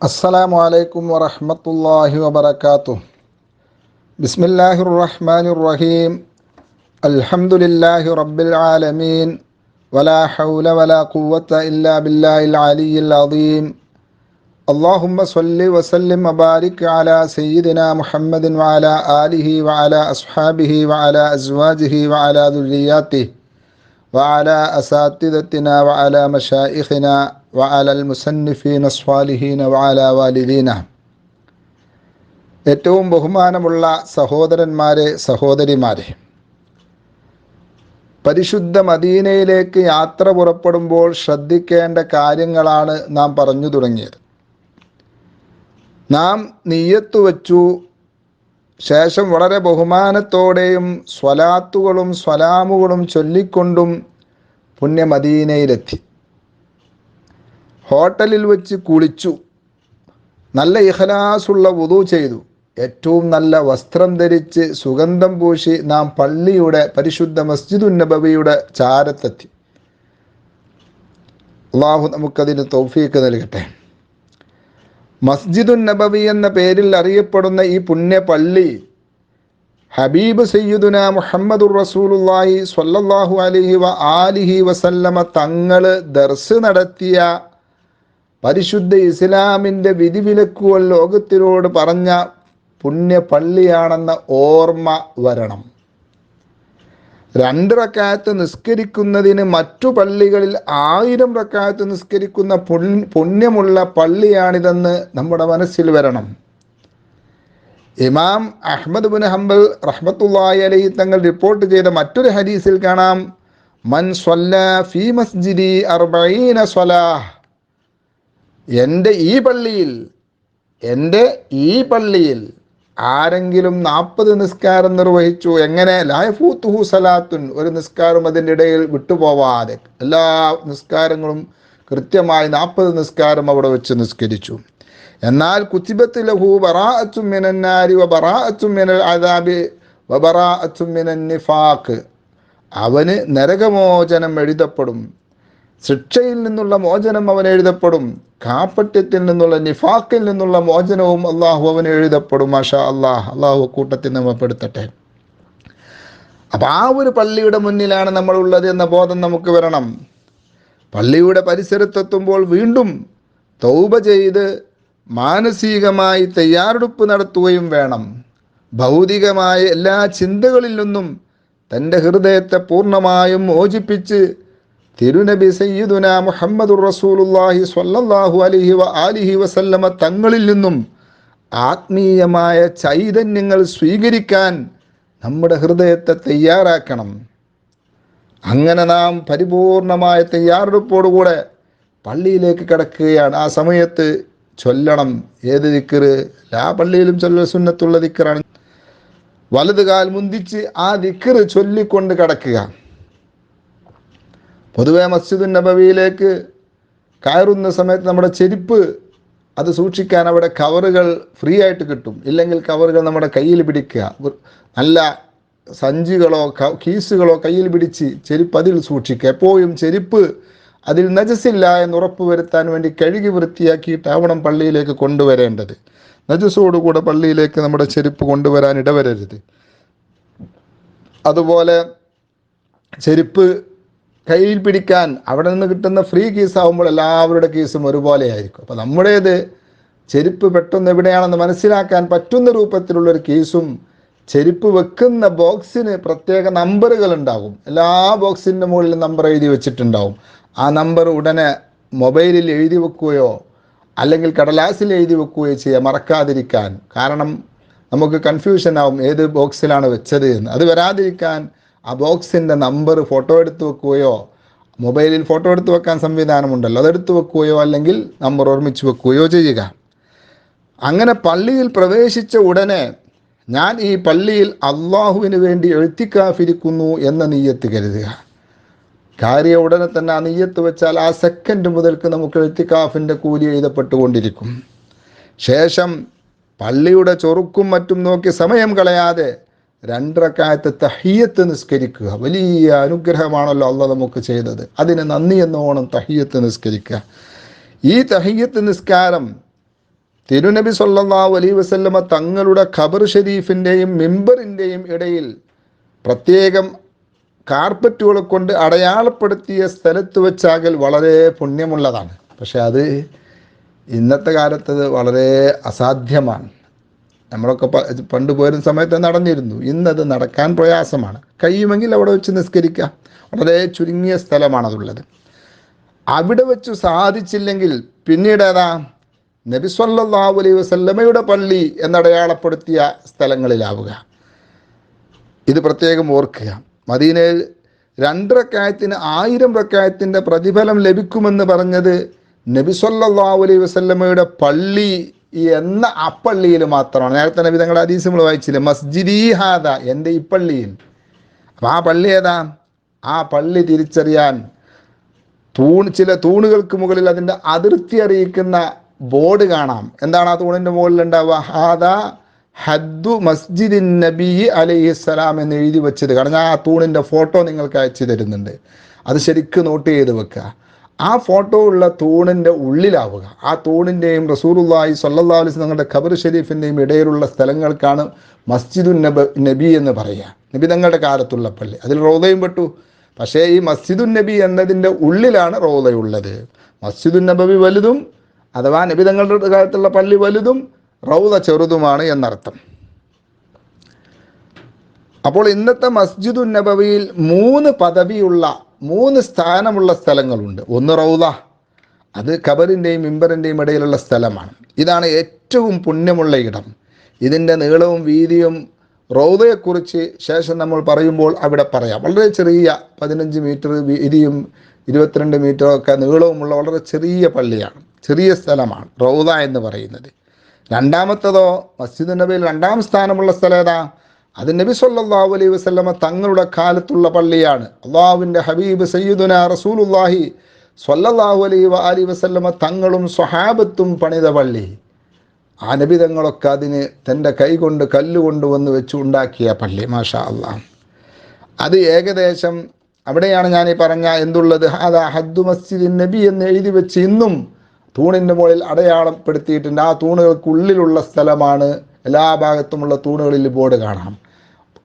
അസ്സലാമു അലൈക്കും വറഹമത്തല്ലാഹി വബർക്കാത്തു ബിസ്മില്ലാഹി റഹ്മാൻ റഹീം അൽഹംദുലില്ലാഹി റബ്ബിൽ ആലമീൻ. വലാ ഹൗല വലാ ഖുവത്ത ഇല്ലാ ബില്ലാഹിൽ അലിയിൽ അദീം. അള്ളാഹുമ്മ സല്ലി വസല്ലിം മബാരിക് അല സയ്യിദിന മുഹമ്മദിൻ വഅല ആലിഹി വഅല അസ്ഹാബിഹി വഅല അസ്വാജിഹി വഅല ദുരിയാത്തി വഅല അസാത്തിദത്തിന വഅല മഷായിഖിന وعلى مشائخنا وعلى المسنفين الصالحين وعلى والدينا ഏറ്റവും ബഹുമാനമുള്ള സഹോദരന്മാരെ സഹോദരിമാരെ പരിശുദ്ധ മദീനയിലേക്ക് യാത്ര പുറപ്പെടുമ്പോൾ ശ്രദ്ധിക്കേണ്ട കാര്യങ്ങളാണ് നാം പറഞ്ഞു തുടങ്ങിയത് നാം നീയത്ത് വച്ചു ശേഷം വളരെ ബഹുമാനത്തോടെയും സ്വലാത്തുകളും സ്വലാമുകളും ചൊല്ലിക്കൊണ്ടും പുണ്യ മദീനയിലെത്തി ഹോട്ടലിൽ വെച്ച് കുളിച്ചു. നല്ല ഇഹലാസുള്ള വുതു ചെയ്തു. ഏറ്റവും നല്ല വസ്ത്രം ധരിച്ച് സുഗന്ധം പൂശി നാം പള്ളിയുടെ പരിശുദ്ധ മസ്ജിദുൻ നബവിയുടെ ചാരത്തെത്തി. അള്ളാഹു നമുക്കതിന് തൗഫീക്ക് നൽകട്ടെ. നബവി എന്ന പേരിൽ അറിയപ്പെടുന്ന ഈ പുണ്യ പള്ളി ഹബീബ് സയ്യിദുന മുഹമ്മദുർ റസൂലുല്ലാഹി സ്വല്ലല്ലാഹു അലൈഹി വ ആലിഹി വസല്ലമ തങ്ങൾ ദർസ് നടത്തിയ പരിശുദ്ധ ഇസ്ലാമിന്റെ വിധിവിലക്കുകൾ ലോകത്തിനോട് പറഞ്ഞ പുണ്യ പള്ളിയാണെന്ന ഓർമ്മ വരണം. രണ്ട് റക്കായത്ത് നിസ്കരിക്കുന്നതിന് മറ്റു പള്ളികളിൽ ആയിരം റക്കായത്ത് നിസ്കരിക്കുന്ന പുണ്യമുള്ള പള്ളിയാണിതെന്ന് നമ്മുടെ മനസ്സിൽ വരണം. ഇമാം അഹ്മദ് ബുൻ ഹംബൽ റഹ്മത്തുല്ലാഹി അലൈഹി തങ്ങൾ റിപ്പോർട്ട് ചെയ്ത മറ്റൊരു ഹദീസിൽ കാണാം മൻ സ്വല്ല ഫീ മസ്ജിദി അർബഈന സ്വലാഹ് എന്റെ ഈ പള്ളിയിൽ എന്റെ ഈ പള്ളിയിൽ ആരെങ്കിലും നാൽപ്പത് നിസ്കാരം നിർവഹിച്ചു എങ്ങനെ? ലായഫൂത്തുഹു സലാത്തുൻ. ഒരു നിസ്കാരം അതിന്റെ ഇടയിൽ വിട്ടുപോവാതെ. എല്ലാ നിസ്കാരങ്ങളും കൃത്യമായി നാൽപ്പത് നിസ്കാരം അവിടെ വെച്ച് നിസ്കരിച്ചു. എന്നാൽ കുത്തിബത്ത് ലഹു ബറാഅത്തും മിനന്നാരി വ ബറാഅത്തും മിനൽ അദാബി വ ബറാഅത്തും മിനൻ അവന് നരകമോചനം എഴുതപ്പെടും. ശിക്ഷയിൽ നിന്നുള്ള മോചനം അവൻ എഴുതപ്പെടും. കാപ്പട്യത്തിൽ നിന്നുള്ള നിഫാക്കിൽ നിന്നുള്ള മോചനവും അള്ളാഹു അവന് എഴുതപ്പെടും. മാഷാ അള്ളാഹ് അള്ളാഹു കൂട്ടത്തിൽ നമ്മൾ പെടുത്തട്ടെ അപ്പം ആ ഒരു പള്ളിയുടെ മുന്നിലാണ് നമ്മൾ ഉള്ളത് എന്ന ബോധം നമുക്ക് വരണം. പള്ളിയുടെ പരിസരത്തെത്തുമ്പോൾ വീണ്ടും തൗബ ചെയ്ത് മാനസികമായി തയ്യാറെടുപ്പ് നടത്തുകയും വേണം. ഭൗതികമായ എല്ലാ ചിന്തകളിൽ നിന്നും തന്റെ ഹൃദയത്തെ പൂർണമായും മോചിപ്പിച്ച് തിരുനബി സയ്യിദുന മുഹമ്മദുർ റസൂലുല്ലാഹി സ്വല്ലല്ലാഹു അലിഹി വ അലിഹി വസല്ലമ തങ്ങളിൽ നിന്നും ആത്മീയമായ ചൈതന്യങ്ങൾ സ്വീകരിക്കാൻ നമ്മുടെ ഹൃദയത്തെ തയ്യാറാക്കണം. അങ്ങനെ നാം പരിപൂർണമായ തയ്യാറെടുപ്പോടുകൂടെ പള്ളിയിലേക്ക് കിടക്കുകയാണ്. ആ സമയത്ത് ചൊല്ലണം. ഏത് ദിക്കറ് എല്ലാ പള്ളിയിലും ചൊല്ല സുന്നത്തുള്ള ദിക്കറാണ് വലതുകാൽ മുന്തിച്ച് ആ ദിക്കറ് ചൊല്ലിക്കൊണ്ട് കിടക്കുക. പൊതുവെ മസ്ജിദ് നബവിയിലേക്ക് കയറുന്ന സമയത്ത് നമ്മുടെ ചെരുപ്പ് അത് സൂക്ഷിക്കാൻ അവിടെ കവറുകൾ ഫ്രീ ആയിട്ട് കിട്ടും. ഇല്ലെങ്കിൽ കവറുകൾ നമ്മുടെ കയ്യിൽ പിടിക്കുക. നല്ല സഞ്ചികളോ കീസുകളോ കയ്യിൽ പിടിച്ച് ചെരുപ്പ് അതിൽ സൂക്ഷിക്കുക. എപ്പോഴും ചെരുപ്പ് അതിൽ നജസില്ല എന്ന് ഉറപ്പ് വരുത്താൻ വേണ്ടി കഴുകി വൃത്തിയാക്കിയിട്ടാവണം പള്ളിയിലേക്ക് കൊണ്ടുവരേണ്ടത്. നജസോടുകൂടെ പള്ളിയിലേക്ക് നമ്മുടെ ചെരുപ്പ് കൊണ്ടുവരാൻ ഇടവരരുത്. അതുപോലെ ചെരുപ്പ് കയ്യിൽ പിടിക്കാൻ അവിടെ നിന്ന് കിട്ടുന്ന ഫ്രീ കേസ് ആകുമ്പോൾ എല്ലാവരുടെ കേസും ഒരുപോലെ ആയിരിക്കും അപ്പോൾ നമ്മുടേത് ചെരുപ്പ് പെട്ടെന്ന് എവിടെയാണെന്ന് മനസ്സിലാക്കാൻ പറ്റുന്ന രൂപത്തിലുള്ള ഒരു കേസും ചെരുപ്പ് വെക്കുന്ന ബോക്സിന് പ്രത്യേക നമ്പറുകൾ ഉണ്ടാകും. എല്ലാ ബോക്സിന്റെ മുകളിൽ നമ്പർ എഴുതി വെച്ചിട്ടുണ്ടാകും ആ നമ്പർ ഉടനെ മൊബൈലിൽ എഴുതി വെക്കുകയോ അല്ലെങ്കിൽ കടലാസിൽ എഴുതി വെക്കുകയോ ചെയ്യുക മറക്കാതിരിക്കാൻ. കാരണം നമുക്ക് കൺഫ്യൂഷൻ ആവും ഏത് ബോക്സിലാണ് വെച്ചത് എന്ന്. അത് വരാതിരിക്കാൻ ആ ബോക്സിന്റെ നമ്പർ ഫോട്ടോ എടുത്ത് വെക്കുകയോ മൊബൈലിൽ ഫോട്ടോ എടുത്ത് വെക്കാൻ സംവിധാനമുണ്ടല്ലോ അതെടുത്ത് വെക്കുകയോ അല്ലെങ്കിൽ നമ്പർ ഓർമ്മിച്ച് വെക്കുകയോ ചെയ്യുക. അങ്ങനെ പള്ളിയിൽ പ്രവേശിച്ച ഉടനെ ഞാൻ ഈ പള്ളിയിൽ അള്ളാഹുവിന് വേണ്ടി എഴുത്തിക്കാഫിരിക്കുന്നു എന്ന നീയത്ത് കരുതുക. കാര്യ ഉടനെ തന്നെ ആ നീയത്ത് വെച്ചാൽ ആ സെക്കൻഡ് മുതൽക്ക് നമുക്ക് എഴുത്തിക്കാഫിന്റെ കൂലി എഴുതപ്പെട്ടുകൊണ്ടിരിക്കും. ശേഷം പള്ളിയുടെ ചൊറുക്കും മറ്റും നോക്കി സമയം കളയാതെ രണ്ടരക്കാലത്ത് തഹിയത്ത് നിസ്കരിക്കുക. വലിയ അനുഗ്രഹമാണല്ലോ അള്ള നമുക്ക് ചെയ്തത്. അതിന് നന്ദി എന്നോണം തഹിയത്ത് നിസ്കരിക്കുക. ഈ തഹിയത്ത് നിസ്കാരം തിരുനബി സല്ലാ അലൈ വസല്ലമ തങ്ങളുടെ ഖബർ ഷെരീഫിന്റെയും മെമ്പറിന്റെയും ഇടയിൽ പ്രത്യേകം കാർപ്പറ്റുകൾ കൊണ്ട് അടയാളപ്പെടുത്തിയ സ്ഥലത്ത് വെച്ചാകൽ വളരെ പുണ്യമുള്ളതാണ്. പക്ഷെ അത് ഇന്നത്തെ കാലത്ത് വളരെ അസാധ്യമാണ്. നമ്മളൊക്കെ പണ്ട് പോരുന്ന സമയത്ത് നടന്നിരുന്നു. ഇന്നത് നടക്കാൻ പ്രയാസമാണ്. കഴിയുമെങ്കിൽ അവിടെ വെച്ച് നിസ്കരിക്കുക. വളരെ ചുരുങ്ങിയ സ്ഥലമാണതുള്ളത്. അവിടെ വെച്ച് സാധിച്ചില്ലെങ്കിൽ പിന്നീട് ഏതാ? നബി അലൈ വസല്ലമയുടെ പള്ളി എന്നടയാളപ്പെടുത്തിയ സ്ഥലങ്ങളിലാവുക. ഇത് പ്രത്യേകം ഓർക്കുക. മദീനയിൽ രണ്ട് റക്കായത്തിന് ആയിരം റക്കായത്തിന്റെ പ്രതിഫലം ലഭിക്കുമെന്ന് പറഞ്ഞത് നബി അലൈ വസല്ലമയുടെ പള്ളി എന്ന അപ്പള്ളിയിൽ മാത്രമാണ്. നേരത്തെ നബി തങ്ങളുടെ അതീസ് നമ്മൾ വായിച്ചില്ലേ? മസ്ജിദി ഹാദ എന്റെ ഈ പള്ളിയിൽ. അപ്പം ആ പള്ളി ഏതാ? ആ പള്ളി തിരിച്ചറിയാൻ തൂൺ ചില തൂണുകൾക്ക് മുകളിൽ അതിന്റെ അതിർത്തി അറിയിക്കുന്ന ബോർഡ് കാണാം. എന്താണ് ആ തൂണിന്റെ മുകളിൽ ഉണ്ടാവുക? ഹാദ ഹദ്ദു മസ്ജിദിൻ നബി അലൈഹിസ്സലാം എന്ന് എഴുതി വെച്ചത് കാരണം ഞാൻ ആ തൂണിന്റെ ഫോട്ടോ നിങ്ങൾക്ക് അയച്ചു തരുന്നുണ്ട്. അത് ശരിക്കും നോട്ട് ചെയ്ത് വെക്കുക. ആ ഫോട്ടോ ഉള്ള തൂണിന്റെ ഉള്ളിലാവുക. ആ തൂണിന്റെയും റസൂറുല്ലായി സല്ലാസ് തങ്ങളുടെ ഖബർ ഷെരീഫിന്റെയും ഇടയിലുള്ള സ്ഥലങ്ങൾക്കാണ് മസ്ജിദുൻ നബ നബി എന്ന് പറയുക. നബി തങ്ങളുടെ കാലത്തുള്ള പള്ളി. അതിൽ റോദയും പെട്ടു. പക്ഷേ ഈ മസ്ജിദുൻ നബി എന്നതിന്റെ ഉള്ളിലാണ് റൗദയുള്ളത്. മസ്ജിദുൻ നബവി വലുതും അഥവാ നബി തങ്ങളുടെ കാലത്തുള്ള പള്ളി വലുതും റൗദ ചെറുതുമാണ് എന്നർത്ഥം. അപ്പോൾ ഇന്നത്തെ മസ്ജിദുൻ നബവിയിൽ മൂന്ന് പദവിയുള്ള മൂന്ന് സ്ഥാനമുള്ള സ്ഥലങ്ങളുണ്ട്. ഒന്ന് റൗദ. അത് ഖബറിന്റെയും മിമ്പറിന്റെയും ഇടയിലുള്ള സ്ഥലമാണ്. ഇതാണ് ഏറ്റവും പുണ്യമുള്ള ഇടം. ഇതിന്റെ നീളവും വീതിയും റൗദയെക്കുറിച്ച് ശേഷം നമ്മൾ പറയുമ്പോൾ അവിടെ പറയാം. വളരെ ചെറിയ പതിനഞ്ച് മീറ്റർ വീതിയും ഇരുപത്തിരണ്ട് മീറ്റർ ഒക്കെ നീളവുമുള്ള വളരെ ചെറിയ പള്ളിയാണ്. ചെറിയ സ്ഥലമാണ് റൗദ എന്ന് പറയുന്നത്. രണ്ടാമത്തതോ മസ്ജിദ് നബിയിൽ രണ്ടാം സ്ഥാനമുള്ള സ്ഥലം ഏതാ? അത് നബി സല്ലാഹു അലൈഹി വസല്ലമ തങ്ങളുടെ കാലത്തുള്ള പള്ളിയാണ്. അള്ളാഹുവിന്റെ ഹബീബ് സയ്യിദുന റസൂലുല്ലാഹി സ്വല്ലല്ലാഹു അലൈഹി അലി വസല്ലമ തങ്ങളും സ്വഹാബത്തും പണിത പള്ളി. ആ നബി തങ്ങളൊക്കെ അതിന് തന്റെ കൈകൊണ്ട് കല്ലുകൊണ്ട് വന്ന് വെച്ച് ഉണ്ടാക്കിയ പള്ളി മാഷാ അള്ളാഹ് അത് ഏകദേശം അവിടെയാണ് ഞാൻ ഈ പറഞ്ഞ എന്തുള്ളത്? അതാ ഹദ്ദു മസ്ജിദ് നബി എന്ന് എഴുതി വെച്ച് ഇന്നും തൂണിന്റെ മുകളിൽ അടയാളപ്പെടുത്തിയിട്ടുണ്ട് ആ തൂണുകൾക്കുള്ളിലുള്ള സ്ഥലമാണ്. എല്ലാ ഭാഗത്തുമുള്ള തൂണുകളിൽ ബോർഡ് കാണാം.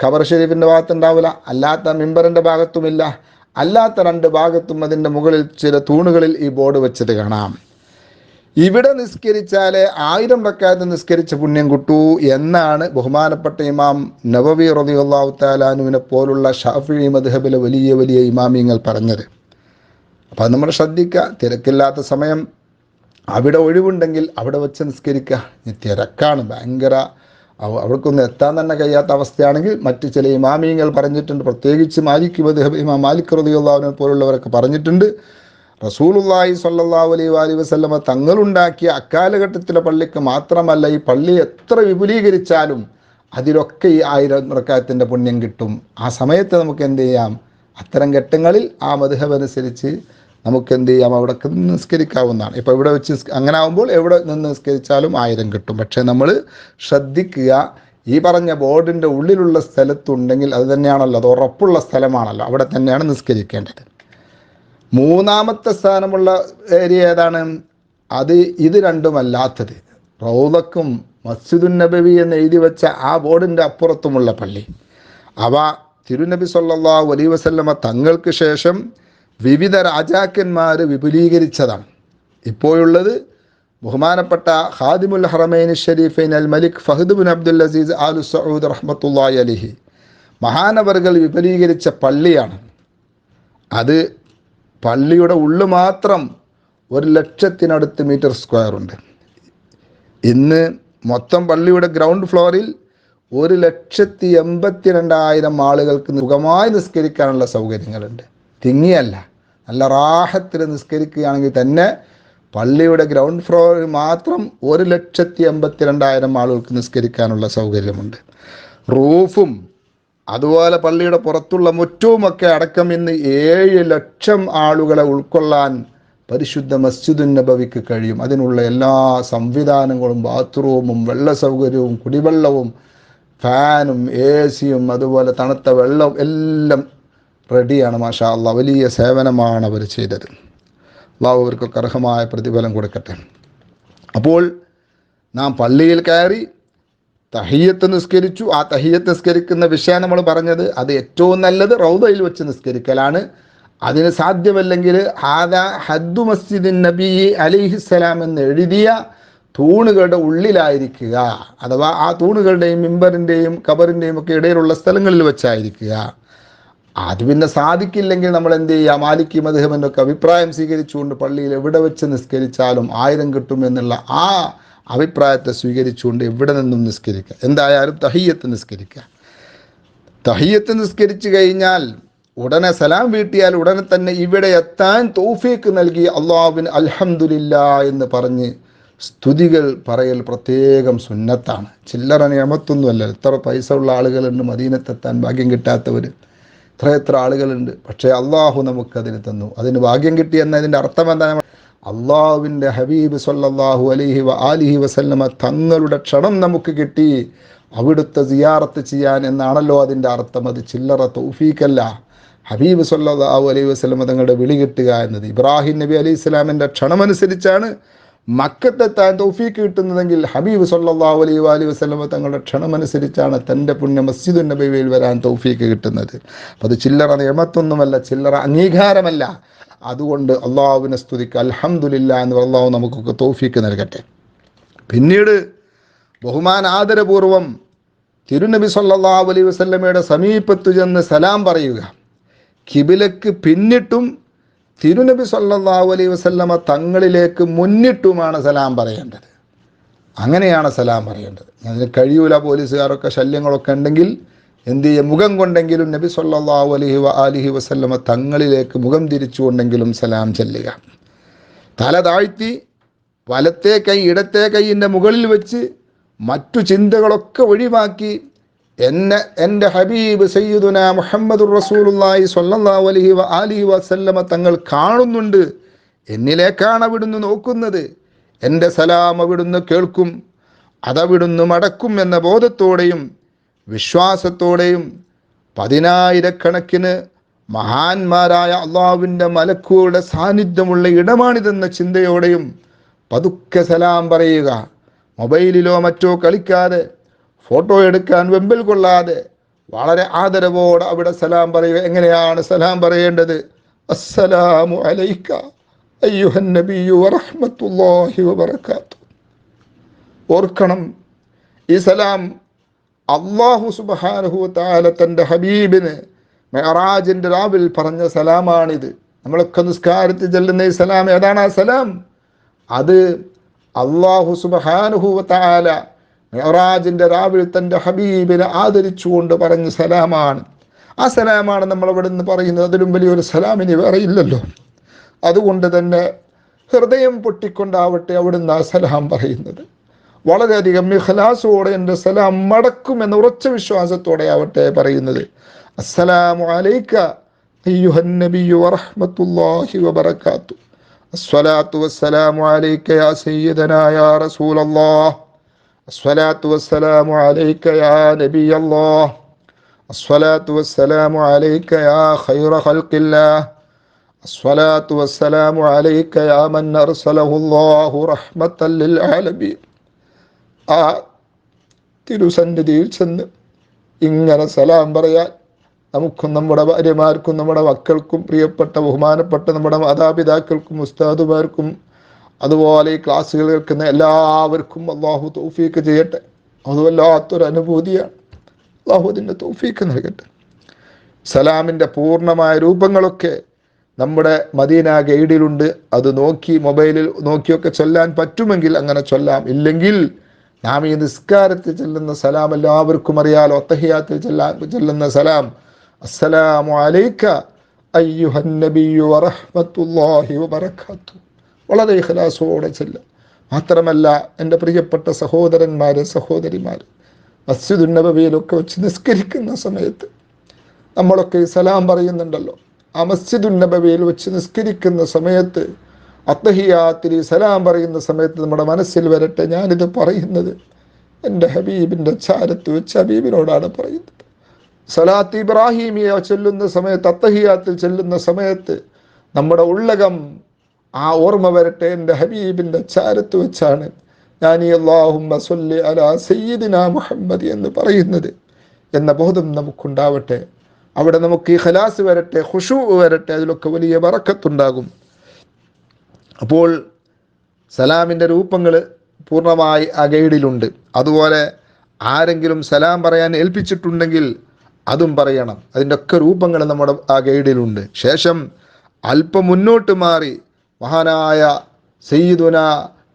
ഖബർ ഷെരീഫിന്റെ ഭാഗത്തുണ്ടാവില്ല അല്ലാത്ത മിമ്പറിന്റെ ഭാഗത്തുമില്ല. അല്ലാത്ത രണ്ട് ഭാഗത്തും അതിന്റെ മുകളിൽ ചില തൂണുകളിൽ ഈ ബോർഡ് വെച്ചത് കാണാം. ഇവിടെ നിസ്കരിച്ചാൽ ആയിരം റക്കാത്ത് നിസ്കരിച്ച പുണ്യം കിട്ടൂ എന്നാണ് ബഹുമാനപ്പെട്ട ഇമാം നവവി റളിയല്ലാഹു താലാനുവിനെ പോലുള്ള ഷാഫി മദ്ഹബിലെ വലിയ വലിയ ഇമാമിങ്ങൾ പറഞ്ഞത്. അപ്പോൾ നമ്മൾ ശ്രദ്ധിക്കുക തിരക്കില്ലാത്ത സമയം. അവിടെ ഒഴിവുണ്ടെങ്കിൽ അവിടെ വെച്ച് നിസ്കരിക്കുക തിരക്കാണ് ഭയങ്കര അവർക്കൊന്നും എത്താൻ തന്നെ കഴിയാത്ത അവസ്ഥയാണെങ്കിൽ മറ്റ് ചില ഇമാമിയങ്ങൾ പറഞ്ഞിട്ടുണ്ട്. പ്രത്യേകിച്ച് മാലിക് ഇമാ മാലിക് റതിയുള്ളവനെ പോലുള്ളവരൊക്കെ പറഞ്ഞിട്ടുണ്ട്. റസൂലുള്ളാഹി സ്വല്ലല്ലാഹു അലൈ വാലി വസല്ലമ തങ്ങളുണ്ടാക്കിയ അക്കാലഘട്ടത്തിലെ പള്ളിക്ക് മാത്രമല്ല ഈ പള്ളി എത്ര വിപുലീകരിച്ചാലും അതിലൊക്കെ ഈ ആയിരം റക്കായത്തിന്റെ പുണ്യം കിട്ടും. ആ സമയത്ത് നമുക്ക് എന്ത് ചെയ്യാം? അത്തരം ഘട്ടങ്ങളിൽ ആ മധുഹബ് അനുസരിച്ച് നമുക്ക് എന്ത് ചെയ്യാം? അവിടെ നിസ്കരിക്കാവുന്നതാണ്. ഇപ്പോൾ ഇവിടെ വെച്ച് അങ്ങനെ ആവുമ്പോൾ എവിടെ നിന്ന് നിസ്കരിച്ചാലും ആയിരം കിട്ടും. പക്ഷേ നമ്മൾ ശ്രദ്ധിക്കുക. ഈ പറഞ്ഞ ബോർഡിന്റെ ഉള്ളിലുള്ള സ്ഥലത്തുണ്ടെങ്കിൽ അത് തന്നെയാണല്ലോ അത് ഉറപ്പുള്ള സ്ഥലമാണല്ലോ. അവിടെ തന്നെയാണ് നിസ്കരിക്കേണ്ടത്. മൂന്നാമത്തെ സ്ഥാനമുള്ള ഏരിയ ഏതാണ്? അത് ഇത് രണ്ടുമല്ലാത്തത് റൗദക്കും മസ്ജിദുൻ നബവി എന്ന് എഴുതി വെച്ച ആ ബോർഡിന്റെ അപ്പുറത്തുമുള്ള പള്ളി. അവ തിരുനബി സല്ലാ അലൈഹി വസല്ലമ തങ്ങൾക്ക് ശേഷം വിവിധ രാജാക്കന്മാർ വിപുലീകരിച്ചതാണ്. ഇപ്പോഴുള്ളത് ബഹുമാനപ്പെട്ട Khadimul Haramain Sharifain Al Malik Fahad bin Abdul Aziz Al Saud റഹ്മത്തുള്ളാഹി അലിഹി. മഹാനവറുകൾ വിപുലീകരിച്ച പള്ളിയാണ്. അത് പള്ളിയുടെ ഉള്ളു മാത്രം ഒരു ലക്ഷത്തിനടുത്ത് മീറ്റർ സ്ക്വയർ ഉണ്ട്. ഇന്ന് മൊത്തം പള്ളിയുടെ ഗ്രൗണ്ട് ഫ്ലോറിൽ ഒരു ലക്ഷത്തി എൺപത്തി രണ്ടായിരം ആളുകൾക്ക് സുഖമായി നിസ്കരിക്കാനുള്ള സൗകര്യങ്ങളുണ്ട്. തിങ്ങിയല്ല. നല്ല റാഹത്തിൽ നിസ്കരിക്കുകയാണെങ്കിൽ തന്നെ പള്ളിയുടെ ഗ്രൗണ്ട് ഫ്ലോറിൽ മാത്രം ഒരു ലക്ഷത്തി എൺപത്തി രണ്ടായിരം ആളുകൾക്ക് നിസ്കരിക്കാനുള്ള സൗകര്യമുണ്ട്. റൂഫും അതുപോലെ പള്ളിയുടെ പുറത്തുള്ള മുറ്റവുമൊക്കെ അടക്കം ഇന്ന് ഏഴ് ലക്ഷം ആളുകളെ ഉൾക്കൊള്ളാൻ പരിശുദ്ധ മസ്ജിദുൻ നബവിക്ക് കഴിയും. അതിനുള്ള എല്ലാ സംവിധാനങ്ങളും ബാത്റൂമും വെള്ള സൗകര്യവും കുടിവെള്ളവും ഫാനും എ സിയും അതുപോലെ തണുത്ത വെള്ളവും എല്ലാം റെഡിയാണ് മാഷാ അള്ളാ വലിയ സേവനമാണ് അവർ ചെയ്തത്. അള്ളാഹു അവർക്കൊക്കെ അർഹമായ പ്രതിഫലം കൊടുക്കട്ടെ. അപ്പോൾ നാം പള്ളിയിൽ കയറി തഹിയത്ത് നിസ്കരിച്ചു. ആ തഹിയത്ത് നിസ്കരിക്കുന്ന വിഷയം നമ്മൾ പറഞ്ഞത് അത് ഏറ്റവും നല്ലത് റൗദയിൽ വെച്ച് നിസ്കരിക്കലാണ്. അതിന് സാധ്യമല്ലെങ്കിൽ ഹാദാ ഹദ്ദു മസ്ജിദിൻ നബി അലിഹിസ്സലാം എന്ന് എഴുതിയ തൂണുകളുടെ ഉള്ളിലായിരിക്കുക. അഥവാ ആ തൂണുകളുടെയും മിമ്പറിന്റെയും കബറിന്റെയും ഒക്കെ ഇടയിലുള്ള സ്ഥലങ്ങളിൽ വെച്ചായിരിക്കുക. അത് പിന്നെ സാധിക്കില്ലെങ്കിൽ നമ്മൾ എന്ത് ചെയ്യുക? മാലിക്കി മധുഹമെന്നൊക്കെ അഭിപ്രായം സ്വീകരിച്ചുകൊണ്ട് പള്ളിയിൽ എവിടെ വെച്ച് നിസ്കരിച്ചാലും ആയിരം കിട്ടുമെന്നുള്ള ആ അഭിപ്രായത്തെ സ്വീകരിച്ചുകൊണ്ട് എവിടെ നിന്നും നിസ്കരിക്കുക? എന്തായാലും തഹിയത്ത് നിസ്കരിക്കുക. തഹിയത്ത് നിസ്കരിച്ചു കഴിഞ്ഞാൽ ഉടനെ സലാം വീട്ടിയാൽ ഉടനെ തന്നെ ഇവിടെ എത്താൻ തോഫീക്ക് നൽകി അള്ളാഹുവിന് അൽഹംദുലില്ല എന്ന് പറഞ്ഞ് സ്തുതികൾ പറയൽ പ്രത്യേകം സുന്നത്താണ്. ചില്ലറ നിയമത്തൊന്നുമല്ല. എത്ര പൈസ ഉള്ള ആളുകളുണ്ട് മദീനത്തെത്താൻ ഭാഗ്യം കിട്ടാത്തവർ എത്ര എത്ര ആളുകളുണ്ട്. പക്ഷേ അള്ളാഹു നമുക്കതിന് തന്നു. അതിന് ഭാഗ്യം കിട്ടി എന്നതിന്റെ അർത്ഥം എന്താണ് അള്ളാഹുവിന്റെ ഹബീബ് സല്ലാഹു അലൈഹി വ അലിഹി വസല്ലമ തങ്ങളുടെ ക്ഷണം നമുക്ക് കിട്ടി. അവിടുത്തെ സിയാറത്ത് ചെയ്യാൻ എന്നാണല്ലോ അതിന്റെ അർത്ഥം? അത് ചില്ലറ തൗഫീഖല്ല. ഹബീബ് സല്ലാഹു അലൈഹി വസ്ലമ തങ്ങളുടെ വിളി കിട്ടുക എന്നത് ഇബ്രാഹിം നബി അലൈഹി ഇസ്ലാമിന്റെ ക്ഷണമനുസരിച്ചാണ് മക്കത്തെത്താൻ തൗഫീക്ക് കിട്ടുന്നതെങ്കിൽ ഹബീബ് സല്ലല്ലാഹു അലൈഹി വാലി വസല്ലമ തങ്ങളുടെ ക്ഷണമനുസരിച്ചാണ് തന്റെ പുണ്യ മസ്ജിദുൻ നബിയിൽ വരാൻ തൗഫീക്ക് കിട്ടുന്നത്. അപ്പം അത് ചില്ലറ നിയമത്തൊന്നുമല്ല ചില്ലറ അംഗീകാരമല്ല. അതുകൊണ്ട് അള്ളാഹുവിനെ സ്തുതിക്കുക അൽഹംദുലില്ല എന്ന് അള്ളാഹു നമുക്കൊക്കെ തൗഫീക്ക് നൽകട്ടെ. പിന്നീട് ബഹുമാൻ ആദരപൂർവം തിരുനബി സല്ലല്ലാഹു അലൈഹി വസല്ലമയുടെ സമീപത്തു ചെന്ന് സലാം പറയുക. കിബിലക്ക് പിന്നിട്ടും തിരുനബി സല്ലാഹു അലൈ വസല്ലമ തങ്ങളിലേക്ക് മുന്നിട്ടുമാണ് സലാം പറയേണ്ടത്. അങ്ങനെയാണ് സലാം പറയേണ്ടത്. അതിന് കഴിയൂല പോലീസുകാരൊക്കെ ശല്യങ്ങളൊക്കെ ഉണ്ടെങ്കിൽ എന്ത് ചെയ്യുക മുഖം കൊണ്ടെങ്കിലും നബി സല്ലാഹു അലഹി വ അലഹി വസല്ലമ തങ്ങളിലേക്ക് മുഖം തിരിച്ചുകൊണ്ടെങ്കിലും സലാം ചെല്ലുക. തല താഴ്ത്തി വലത്തെ കൈ ഇടത്തെ കൈയിന്റെ മുകളിൽ വെച്ച് മറ്റു ചിന്തകളൊക്കെ ഒഴിവാക്കി എന്നെ എന്റെ ഹബീബ് സയ്യിദുന മുഹമ്മദുർ റസൂലുള്ളാഹി സ്വല്ലല്ലാഹു അലൈഹി വ ആലിഹി വസല്ലമ തങ്ങൾ കാണുന്നുണ്ട്. എന്നിലേക്കാണ് അവിടുന്ന് നോക്കുന്നത്? എന്റെ സലാം അവിടുന്ന് കേൾക്കും. അതവിടുന്ന് മടക്കും എന്ന ബോധത്തോടെയും വിശ്വാസത്തോടെയും പതിനായിരക്കണക്കിന് മഹാന്മാരായ അള്ളാവിന്റെ മലക്കുകളുടെ സാന്നിധ്യമുള്ള ഇടമാണിതെന്ന ചിന്തയോടെയും പതുക്കെ സലാം പറയുക. മൊബൈലിലോ മറ്റോ കളിക്കാതെ ഫോട്ടോ എടുക്കാൻ വെമ്പിൽ കൊള്ളാതെ വളരെ ആദരവോടെ അവിടെ സലാം പറയുക. എങ്ങനെയാണ് സലാം പറയേണ്ടത്? അസ്സലാമു അലൈക്ക അയ്യുഹൻ നബിയു വറഹ്മത്തുള്ളാഹി വബറകാത്തു. ഓർക്കണം ഈ സലാം അള്ളാഹു സുബ്ഹാനഹു താല തന്റെ ഹബീബിന് മെഹറാജിന്റെ രാവിൽ പറഞ്ഞ സലാമാണിത്. നമ്മളൊക്കെ നിസ്കാരത്തിൽ ചെല്ലുന്ന ഈ സലാം ഏതാണ് ആ സലാം? അത് അള്ളാഹു സുബ്ഹാനഹു തആല മെഹറാജിന്റെ രാവിൽ തന്റെ ഹബീബിനെ ആദരിച്ചുകൊണ്ട് പറഞ്ഞ സലാമാണ്. ആ സലാമാണ് നമ്മൾ അവിടെ നിന്ന് പറയുന്നത്. അതിലും വലിയൊരു സലാമിന് വേറെ ഇല്ലല്ലോ. അതുകൊണ്ട് തന്നെ ഹൃദയം പൊട്ടിക്കൊണ്ടാവട്ടെ അവിടുന്ന് ആ സലാം പറയുന്നത്. വളരെയധികം ഇഖ്ലാസോടെ എന്റെ സലാം മടക്കും എന്ന ഉറച്ച വിശ്വാസത്തോടെ ആവട്ടെ പറയുന്നത്. അസ്സലാമു വറഹ്മത്തുള്ളാഹി അസ്സലാത്തു വസ്സലാമു അലൈക്ക യാ സയ്യിദനാ യാ റസൂലല്ലാഹ്. അസ്വലാത്തു വസ്സലാമു അലൈക്ക യാ നബി അല്ലാഹ് അസ്വലാത്തു വസ്സലാമു അലൈക്ക യാ ഖൈറ ഖൽഖില്ലാ അസ്വലാത്തു വസ്സലാമു അലൈക്ക യാ മൻ അർസലഹുല്ലാഹു അല്ലാഹു റഹ്മത്തൻ ആലമീൻ. ആ തിരുസന്നിധിയിൽ ചെന്ന് ഇങ്ങനെ സലാം പറയാൻ നമുക്കും നമ്മുടെ ഭാര്യമാർക്കും നമ്മുടെ മക്കൾക്കും പ്രിയപ്പെട്ട ബഹുമാനപ്പെട്ട നമ്മുടെ മാതാപിതാക്കൾക്കും ഉസ്താദുമാർക്കും അതുപോലെ ഈ ക്ലാസ്സുകൾ കേൾക്കുന്ന എല്ലാവർക്കും അള്ളാഹു തൗഫീക്ക് ചെയ്യട്ടെ. അത് വല്ലാത്തൊരു അനുഭൂതിയാണ്. അള്ളാഹു അതിന്റെ തൗഫീക്ക് നൽകട്ടെ. സലാമിന്റെ പൂർണമായ രൂപങ്ങളൊക്കെ നമ്മുടെ മദീന ഗൈഡിലുണ്ട്. അത് നോക്കി മൊബൈലിൽ നോക്കിയൊക്കെ ചൊല്ലാൻ പറ്റുമെങ്കിൽ അങ്ങനെ ചൊല്ലാം. ഇല്ലെങ്കിൽ നാം ഈ നിസ്കാരത്തിൽ ചെല്ലുന്ന സലാം എല്ലാവർക്കും അറിയാലോ. ഒത്തഹിയാത്തിൽ ചെല്ലാൻ ചെല്ലുന്ന സലാം. അസ്സലാമു അലൈക്ക അയ്യുഹന്നബിയു വറഹ്മത്തുള്ളാഹി വബറകാത്തു. വളരെ ഇഹ്ലാസോടെ ചെല്ലുക മാത്രമല്ല എന്റെ പ്രിയപ്പെട്ട സഹോദരന്മാരെ സഹോദരിമാർ മസ്ജിദുൻ നബവിയിലൊക്കെ വെച്ച് നിസ്കരിക്കുന്ന സമയത്ത് നമ്മളൊക്കെ സലാം പറയുന്നുണ്ടല്ലോ. ആ മസ്ജിദുൻ നബവിയിൽ വെച്ച് നിസ്കരിക്കുന്ന സമയത്ത് അത്തഹിയാത്തിൽ സലാം പറയുന്ന സമയത്ത് നമ്മുടെ മനസ്സിൽ വരട്ടെ ഞാനിത് പറയുന്നത് എന്റെ ഹബീബിന്റെ ചാരത്ത് വെച്ച് ഹബീബിനോടാണ് പറയുന്നത്. സലാത്ത് ഇബ്രാഹിമിയ ചൊല്ലുന്ന സമയത്ത് അത്തഹിയാത്തിൽ ചെല്ലുന്ന സമയത്ത് നമ്മുടെ ഉള്ളകം ആ ഓർമ്മ വരട്ടെ എന്റെ ഹബീബിന്റെ ചാരത്ത് വെച്ചാണ് ഞാൻ ഈ അള്ളാഹുമ്മ സൊല്ലി അല സയ്യിദിന മുഹമ്മദ് എന്ന് പറയുന്നത് എന്ന ബോധം നമുക്കുണ്ടാവട്ടെ. അവിടെ നമുക്ക് ഈ ഖലാസ് വരട്ടെ ഖുഷു വരട്ടെ അതിലൊക്കെ വലിയ വറക്കത്തുണ്ടാകും. അപ്പോൾ സലാമിന്റെ രൂപങ്ങൾ പൂർണമായി ആ ഗൈഡിലുണ്ട്. അതുപോലെ ആരെങ്കിലും സലാം പറയാൻ ഏൽപ്പിച്ചിട്ടുണ്ടെങ്കിൽ അതും പറയണം. അതിന്റെ ഒക്കെ രൂപങ്ങൾ നമ്മുടെ ആ ഗൈഡിലുണ്ട്. ശേഷം അല്പം മുന്നോട്ട് മാറി മഹാനായ സയ്യിദുന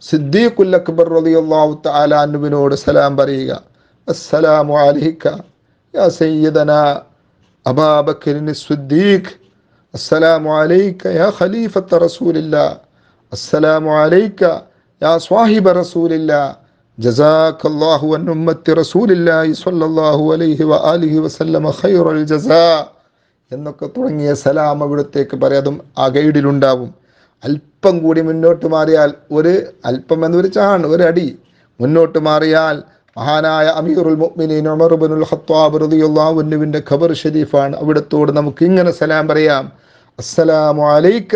സിദ്ദീഖുൽ അക്ബർ റളിയല്ലാഹു തആല അൻഹുവിനോട് സലാം പറയുക അസ്സലാമു അലൈക യാ സയ്യിദന അബാബക്കറിൻ സിദ്ദീഖ് അസ്സലാമു അലൈക യാ ഖലീഫത്ത റസൂലില്ലാ അസ്സലാമു അലൈക യാ സ്വാഹിബ റസൂലില്ലാ جزاك الله عن أمة رسول الله صلى الله عليه وآله وسلم خير الجزاء എന്നൊക്കെ തുടങ്ങിയ സലാം അവിടത്തേക്ക് പറയാതും ആ ഗൈഡിലുണ്ടാവും അല്പം കൂടി മുന്നോട്ട് മാറിയാൽ ഒരു അല്പം എന്നൊരു ചാൺ ഒരു അടി മുന്നോട്ട് മാറിയാൽ മഹാനായ അമീറുൽ മുഅ്മിനീൻ ഉമർ ഇബ്നുൽ ഖത്താബ് റളിയല്ലാഹു അൻഹുവിന്റെ ഖബർ ഷരീഫാണ്. അവിടത്തോട് നമുക്ക് ഇങ്ങനെ സലാം പറയാം. അസ്സലാമു അലൈക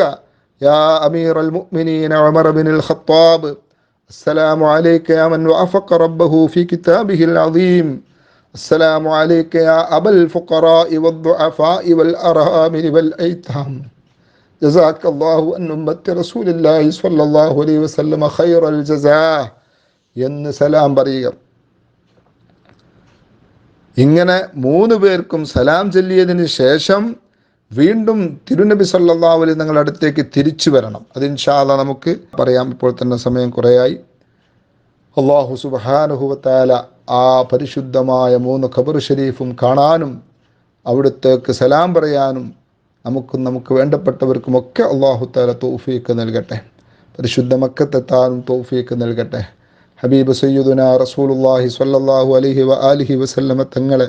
യാ അമീറുൽ മുഅ്മിനീൻ ഉമർ ഇബ്നുൽ ഖത്താബ്. അസ്സലാമു അലൈക യാ മൻ വഅഫഖ റബ്ബഹു ഫീ കിതാബിഹിൽ അദീം. അസ്സലാമു അലൈക യാ അബൽ ഫുഖറാഇ വദ്ദുഅഫാഇ വൽ അർഹാമി വൽ ഐതാം. جزاك الله أن أمة رسول الله صلى الله عليه وسلم خير الجزاء എന്ന് സലാം പറയുക ഇങ്ങനെ മൂന്ന് പേർക്കും സലാം ചൊല്ലിയതിന് ശേഷം വീണ്ടും തിരുനബി സല്ലല്ലാഹു അലൈഹി നിങ്ങളുടെ അടുത്തേക്ക് തിരിച്ചു വരണം അത് ഇൻഷാല്ല നമുക്ക് പറയാം ഇപ്പോൾ തന്നെ സമയം കുറേയായി അള്ളാഹു സുബാനുഹുവത്താല ആ പരിശുദ്ധമായ മൂന്ന് ഖബർ ഷരീഫും കാണാനും അവിടുത്തേക്ക് സലാം പറയാനും നമുക്കും നമുക്ക് വേണ്ടപ്പെട്ടവർക്കുമൊക്കെ അള്ളാഹു താല തൗഫീക്ക് നൽകട്ടെ. പരിശുദ്ധ മക്കത്തെത്താനും തൗഫീക്ക് നൽകട്ടെ. ഹബീബ് സയ്യുദുന റസൂലുല്ലാഹി സ്വല്ലല്ലാഹു അലൈഹി വ ആലിഹി വസല്ലമ തങ്ങളെ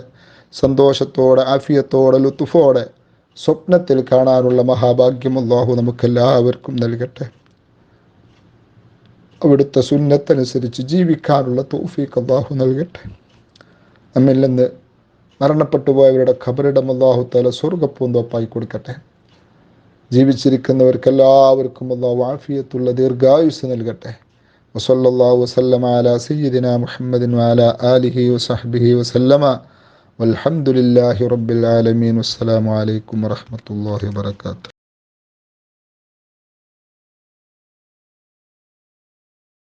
സന്തോഷത്തോടെ ആഫിയത്തോടെ ലുത്തുഫോടെ സ്വപ്നത്തിൽ കാണാനുള്ള മഹാഭാഗ്യം അള്ളാഹു നമുക്കെല്ലാവർക്കും നൽകട്ടെ. അവിടുത്തെ സുന്നത്തനുസരിച്ച് ജീവിക്കാനുള്ള തോഫിക്ക് അള്ളാഹു നൽകട്ടെ. നമ്മിൽ നിന്ന് മരണപ്പെട്ടു പോയവരുടെ ഖബറിടം അള്ളാഹു തല സ്വർഗപ്പൂന്തോപ്പായി കൊടുക്കട്ടെ ജീവിച്ചിരിക്കുന്നവർക്കെല്ലാവർക്കും അള്ളാഹു ആഫിയത്തുള്ള ദീർഘായുസ് നൽകട്ടെ വസല്ലല്ലാഹു വസല്ലമ അലാ സയ്യിദിന മുഹമ്മദിൻ വഅലാ ആലിഹി വസഹ്ബിഹി വസല്ലമ والحمد لله رب العالمين والسلام عليكم ورحمة الله وبركاته